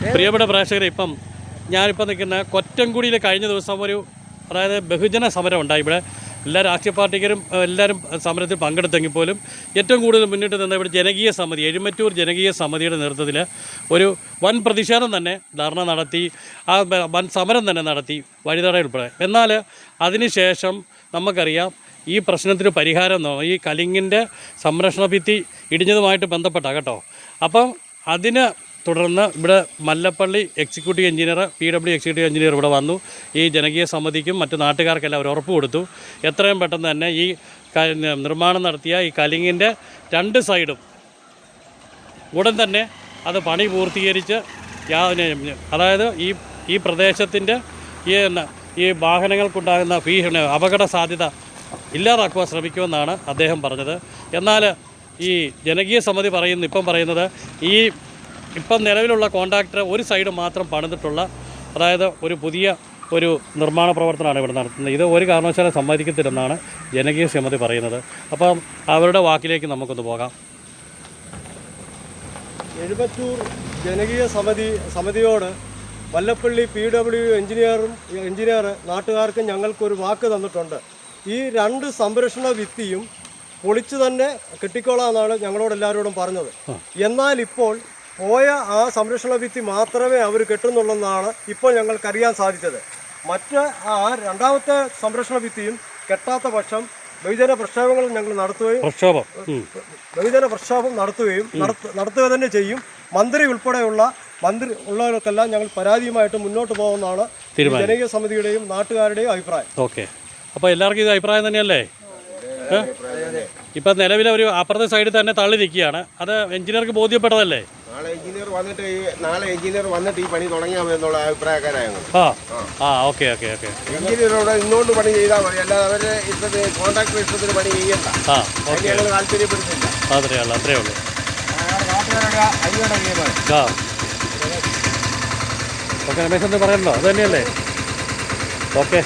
പ്രിയപ്പെട്ട പ്രേക്ഷകരെ ഇപ്പം ഞാനിപ്പോൾ നിൽക്കുന്ന കൊറ്റംകുടിയിൽ കഴിഞ്ഞ ദിവസം ഒരു അതായത് ബഹുജന സമരം ഉണ്ടായി. ഇവിടെ എല്ലാ രാഷ്ട്രീയ പാർട്ടിക്കാരും എല്ലാവരും സമരത്തിൽ പങ്കെടുത്തെങ്കിൽ പോലും ഏറ്റവും കൂടുതൽ മുന്നിട്ട് നിന്ന ഇവിടെ ജനകീയ സമിതി എഴുമറ്റൂർ ജനകീയ സമിതിയുടെ നേതൃത്വത്തിൽ ഒരു വൻ പ്രതിഷേധം തന്നെ ധർണ നടത്തി ആ വൻ സമരം തന്നെ നടത്തി വഴിതട ഉൾപ്പെടെ. എന്നാൽ അതിനുശേഷം നമുക്കറിയാം ഈ പ്രശ്നത്തിന് പരിഹാരം എന്നോ ഈ കലിങ്ങിന്റെ സംരക്ഷണ ഭിത്തി ഇടിഞ്ഞതുമായിട്ട് ബന്ധപ്പെട്ടാണ് കേട്ടോ. അപ്പം അതിന് തുടർന്ന് ഇവിടെ Mallappally executive engineer P W executive engineer ഇവിടെ വന്നു. ഈ ജനകീയ സമിതിക്കും മറ്റ് നാട്ടുകാർക്കെല്ലാം അവർ ഉറപ്പ് കൊടുത്തു. എത്രയും പെട്ടെന്ന് തന്നെ ഈ നിർമ്മാണം നടത്തിയ ഈ കലിങ്ങിന്റെ രണ്ട് സൈഡും ഉടൻ തന്നെ അത് പണി പൂർത്തീകരിച്ച് അതായത് ഈ ഈ പ്രദേശത്തിന്റെ ഈ ഈ വാഹനങ്ങൾക്കുണ്ടാകുന്ന ഭീഷണി അപകട സാധ്യത ഇല്ലാതാക്കുവാൻ ശ്രമിക്കുമെന്നാണ് അദ്ദേഹം പറഞ്ഞത്. എന്നാൽ ഈ ജനകീയ സമിതി പറയുന്നു ഇപ്പം പറയുന്നത് ഈ ഇപ്പം നിലവിലുള്ള കോൺട്രാക്ടർ ഒരു സൈഡ് മാത്രം പണിതിട്ടുള്ള അതായത് ഒരു പുതിയ ഒരു നിർമ്മാണ പ്രവർത്തനമാണ് ഇവിടെ നടത്തുന്നത്. ഇത് ഒരു കാരണവശാലും സമ്മതിക്കത്തില്ലെന്നാണ് ജനകീയ സമിതി പറയുന്നത്. അപ്പം അവരുടെ വാക്കിലേക്ക് നമുക്കൊന്ന് പോകാം. എഴുപത്തൂർ ജനകീയ സമിതി സമിതിയോട് വല്ലപ്പള്ളി പി ഡബ്ല്യു എഞ്ചിനീയറും എഞ്ചിനീയർ നാട്ടുകാർക്കും ഞങ്ങൾക്കൊരു വാക്ക് തന്നിട്ടുണ്ട്. ഈ രണ്ട് സംരക്ഷണ ഭിത്തിയും പൊളിച്ചു തന്നെ കെട്ടിക്കോളാമെന്നാണ് ഞങ്ങളോട് എല്ലാവരോടും പറഞ്ഞത്. എന്നാൽ ഇപ്പോൾ പോയ ആ സംരക്ഷണ ഭിത്തി മാത്രമേ അവർ കെട്ടുന്നുള്ളെന്നാണ് ഇപ്പോൾ ഞങ്ങൾക്കറിയാൻ സാധിച്ചത്. മറ്റ് ആ രണ്ടാമത്തെ സംരക്ഷണ ഭിത്തിയും കെട്ടാത്ത പക്ഷം ബഹുജന പ്രക്ഷോഭങ്ങൾ ഞങ്ങൾ നടത്തുകയും പ്രക്ഷോഭം. ബഹുജന പ്രക്ഷോഭം നടത്തുകയും നടത്ത- നടത്തുക തന്നെ ചെയ്യും. മന്ത്രി ഉൾപ്പെടെയുള്ള മന്ത്രി ഉള്ളവർക്കെല്ലാം ഞങ്ങൾ പരാതിയുമായിട്ട് മുന്നോട്ട് പോകുമെന്നാണ് ജനകീയ സമിതിയുടെയും നാട്ടുകാരുടെയും അഭിപ്രായം. ഓക്കെ. അപ്പോൾ എല്ലാവർക്കും ഇത് അഭിപ്രായം തന്നെയല്ലേ? ഇപ്പം നിലവിലെ ഒരു അപ്പുറത്തെ സൈഡിൽ തന്നെ തള്ളി നിൽക്കുകയാണ്. അത് എഞ്ചിനീയർക്ക് ബോധ്യപ്പെട്ടതല്ലേ? നാളെ എഞ്ചിനീയർ വന്നിട്ട് ഈ നാളെ എഞ്ചിനീയർ വന്നിട്ട് ഈ പണി തുടങ്ങിയാൽ എന്നുള്ള അഭിപ്രായക്കാരാണ് ആ. ആ. Okay okay okay. എഞ്ചിനീയറോട് ഇന്നുകൊണ്ട് പണി ചെയ്താൽ മതി. അല്ലാതെ അവരുടെ ഇഷ്ടത്തിന് കോൺട്രാക്ടർ ഇഷ്ടത്തിന് പണി ചെയ്യണ്ട. ആ ഓക്കെ. ഞങ്ങൾ താല്പര്യപ്പെടുന്നില്ല അത്രേ ഉള്ളൂ അത്രേ ഉള്ളൂ. നാട്ടുകാരുടെ അയ്യോടെ നിയമം ആ. ഓക്കെ രമേശ് എന്ത് പറയണ്ടോ അത് തന്നെയല്ലേ? ഓക്കെ.